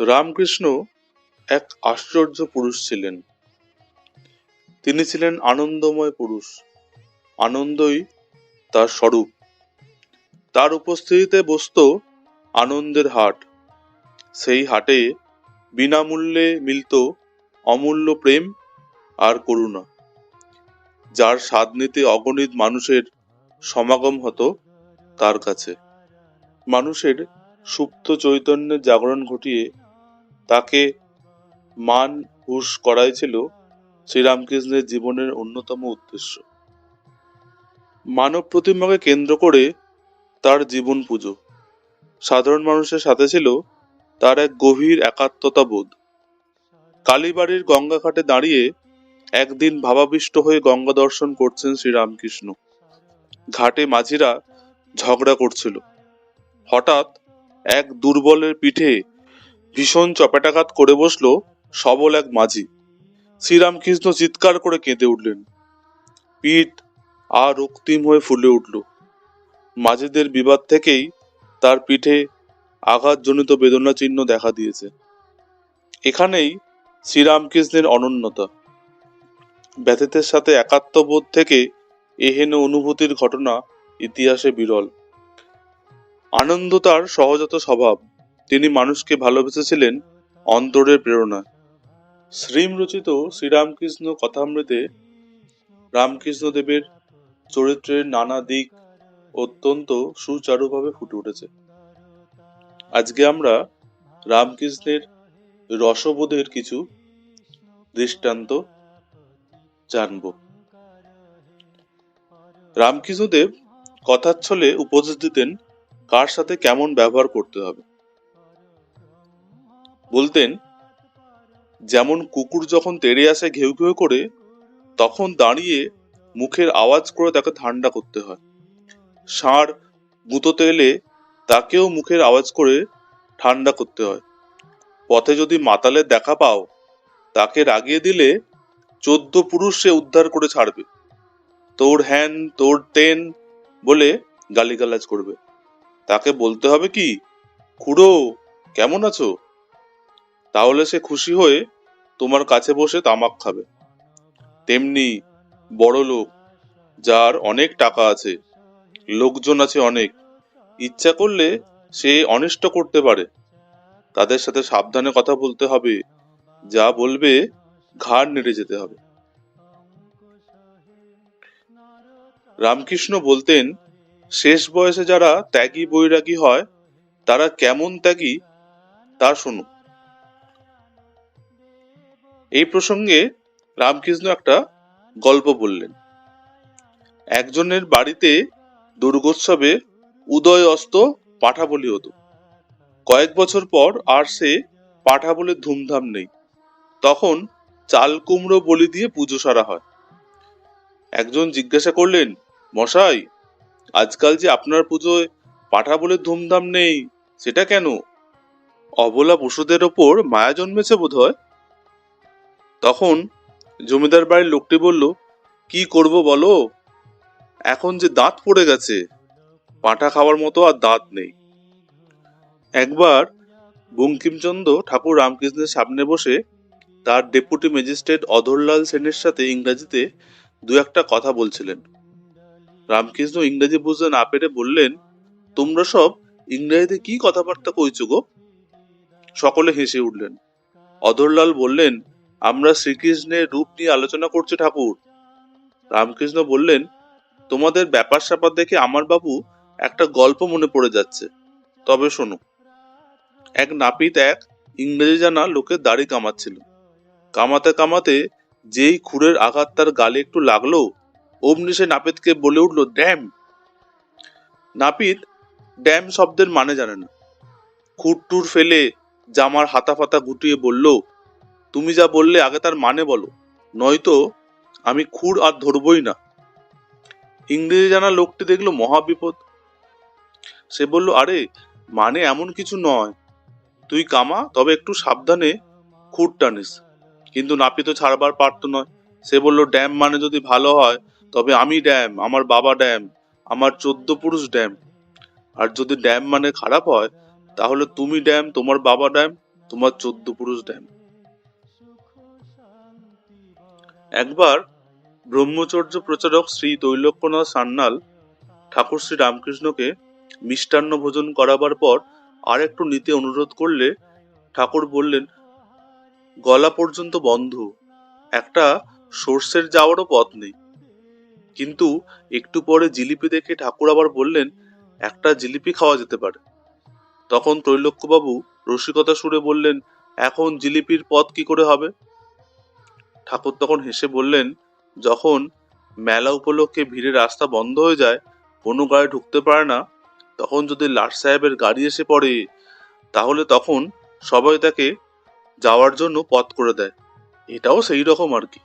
রামকৃষ্ণ এক আশ্চর্য পুরুষ ছিলেন। তিনি ছিলেন আনন্দময় পুরুষ, আনন্দই তার স্বরূপ। তার উপস্থিতিতে বসত আনন্দের হাট। সেই হাটে বিনামূল্যে মিলত অমূল্য প্রেম আর করুণা, যার স্বাদ নিতে অগণিত মানুষের সমাগম হতো তার কাছে। মানুষের সুপ্ত চৈতন্যের জাগরণ ঘটিয়ে তাকে মান হুশ করাই ছিল শ্রীরামকৃষ্ণের জীবনের অন্যতম উদ্দেশ্য। মানব প্রতিমাকে কেন্দ্র করে তার জীবন পুজো। সাধারণ মানুষের সাথে ছিল তার এক গভীর একাত্মতা বোধ। কালীবাড়ির গঙ্গা ঘাটে দাঁড়িয়ে একদিন ভাবাবিষ্ট হয়ে গঙ্গা দর্শন করছেন শ্রীরামকৃষ্ণ। ঘাটে মাঝিরা ঝগড়া করছিল। হঠাৎ এক দুর্বলের পিঠে ভীষণ চপেটাঘাত করে বসল সবল এক মাঝি। শ্রীরামকৃষ্ণ চিৎকার করে কেঁদে উঠলেন। পিঠ আর রক্তিম হয়ে ফুলে উঠল। মাঝিদের বিবাদ থেকেই তার পিঠে আঘাতজনিত বেদনা চিহ্ন দেখা দিয়েছে। এখানেই শ্রীরামকৃষ্ণের অনন্যতা। ব্যথিতের সাথে একাত্মবোধ থেকে এহেন অনুভূতির ঘটনা ইতিহাসে বিরল। আনন্দ তার সহজাত স্বভাব। তিনি মানুষকে ভালোবেসেছিলেন অন্তরের প্রেরণা। শ্রীম রচিত শ্রীরামকৃষ্ণ কথামৃতে রামকৃষ্ণদেবের চরিত্রের নানা দিক অত্যন্ত সুচারুভাবে ফুটে উঠেছে। আজকে আমরা রামকৃষ্ণের রসবোধের কিছু দৃষ্টান্ত জানব। রামকৃষ্ণদেব কথার ছলে উপদেশ দিতেন, কার সাথে কেমন ব্যবহার করতে হবে? বলতেন, যেমন কুকুর যখন তেড়ে আসে ঘেউ ঘেউ করে, তখন দাঁড়িয়ে মুখের আওয়াজ করে তাকে ঠান্ডা করতে হয়। ষাঁড় গুঁতোতে এলে তাকেও মুখের আওয়াজ করে ঠান্ডা করতে হয়। পথে যদি মাতালের দেখা পাও, তাকে রাগিয়ে দিলে চোদ্দ পুরুষ সে উদ্ধার করে ছাড়বে। তোর হ্যান, তোর তেন বলে গালিগালাজ করবে। তাকে বলতে হবে কি, খুড়ো, কেমন আছো? তাহলে সে খুশি হয়ে তোমার কাছে বসে তামাক খাবে। তেমনি বড় লোক, যার অনেক টাকা আছে, লোকজন আছে অনেক, ইচ্ছা করলে সে অনিষ্ট করতে পারে। তাদের সাথে সাবধানে কথা বলতে হবে, যা বলবে ঘাড় নেড়ে যেতে হবে। রামকৃষ্ণ বলতেন, শেষ বয়সে যারা ত্যাগী বৈরাগী হয়, তারা কেমন ত্যাগী? তা শুনুন। এই প্রসঙ্গে রামকৃষ্ণ একটা গল্প বললেন। একজনের বাড়িতে দুর্গোৎসবে উদয় অস্ত পাঠা বলি হতো। কয়েক বছর পর আর সে পাঠা বলে ধুমধাম নেই। তখন চাল কুমড়ো বলি দিয়ে পুজো সারা হয়। একজন জিজ্ঞাসা করলেন, মশাই, আজকাল যে আপনার পুজোয় পাঠা বলে ধুমধাম নেই, সেটা কেন? অবলা পশুদের ওপর মায়া জন্মেছে বোধ হয় তখন জমিদার বাড়ির লোকটি বলল, কি করব বলো? এখন যে দাঁত পড়ে গেছে পাঁঠা খাওয়ার মতো আর দাঁত নেই। একবার বঙ্কিমচন্দ্র ঠাকুর রামকৃষ্ণের সামনে বসে তার ডেপুটি ম্যাজিস্ট্রেট অধরলাল সেনের সাথে ইংরাজিতে দু একটা কথা বলছিলেন। রামকৃষ্ণ ইংরেজি বুঝতে না পেরে বললেন, তোমরা সব ইংরেজিতে কি কথাবার্তা কইছো গো? সকলে হেসে উঠলেন। অধরলাল বললেন আমরা শ্রীকৃষ্ণের রূপ নিয়ে আলোচনা করছি ঠাকুর। রামকৃষ্ণ বললেন, তোমাদের ব্যাপার স্যাপার দেখে আমার বাবু একটা গল্প মনে পড়ে যাচ্ছে। তবে শোনো, এক নাপিত এক ইংরেজি জানা লোকের দাড়ি কামাচ্ছিল। কামাতে কামাতে যেই খুরের আঘাত তার গালে একটু লাগল, অমনি সে নাপিতকে বলে উঠল, ড্যাম! নাপিত ড্যাম শব্দের মানে জানে না। খুর টুর ফেলে জামার হাতা ফাতা গুটিয়ে বলল তুমি যা বললে আগে তার মানে বলো। নয়তো আমি খুর আর ধরবই না। ইংরেজি জানা লোকটি দেখল মহাবিপদ সে বলল, আরে মানে এমন কিছু নয়। তুই কামা, তবে একটু সাবধানে খুঁট টানিস। কিন্তু নাপিত ছাড়বার পারত নয়। সে বলল, ড্যাম মানে যদি ভালো হয়, তবে আমি ড্যাম, আমার বাবা ড্যাম, আমার চোদ্দ পুরুষ ড্যাম। আর যদি ড্যাম মানে খারাপ হয়, তাহলে তুমি ড্যাম, তোমার বাবা ড্যাম, তোমার চোদ্দ পুরুষ ড্যাম। একবার ব্রহ্মচর্য প্রচারক শ্রী তৈলক্যনাথ সান্যাল ঠাকুর শ্রী রামকৃষ্ণকে মিষ্টান্ন ভোজন করাবার পর আর একটু নিতে অনুরোধ করলে ঠাকুর বললেন, গলা পর্যন্ত বন্ধ, একটা সর্ষের যাওয়ারও পথ নেই। কিন্তু একটু পরে জিলিপি দেখে ঠাকুর আবার বললেন, একটা জিলিপি খাওয়া যেতে পারে। তখন ত্রৈলোক্যবাবু রসিকতা সুরে বললেন, এখন জিলিপির পথ কি করে হবে? ঠাকুর তখন হেসে বললেন, যখন মেলা উপলক্ষে ভিড়ে রাস্তা বন্ধ হয়ে যায়, কোনো গাড়ি ঢুকতে পারে না, তখন যদি লাট সাহেবের গাড়ি এসে পড়ে, তাহলে তখন সবাই তাকে যাওয়ার জন্য পথ করে দেয়। এটাও সেই রকম আর কি।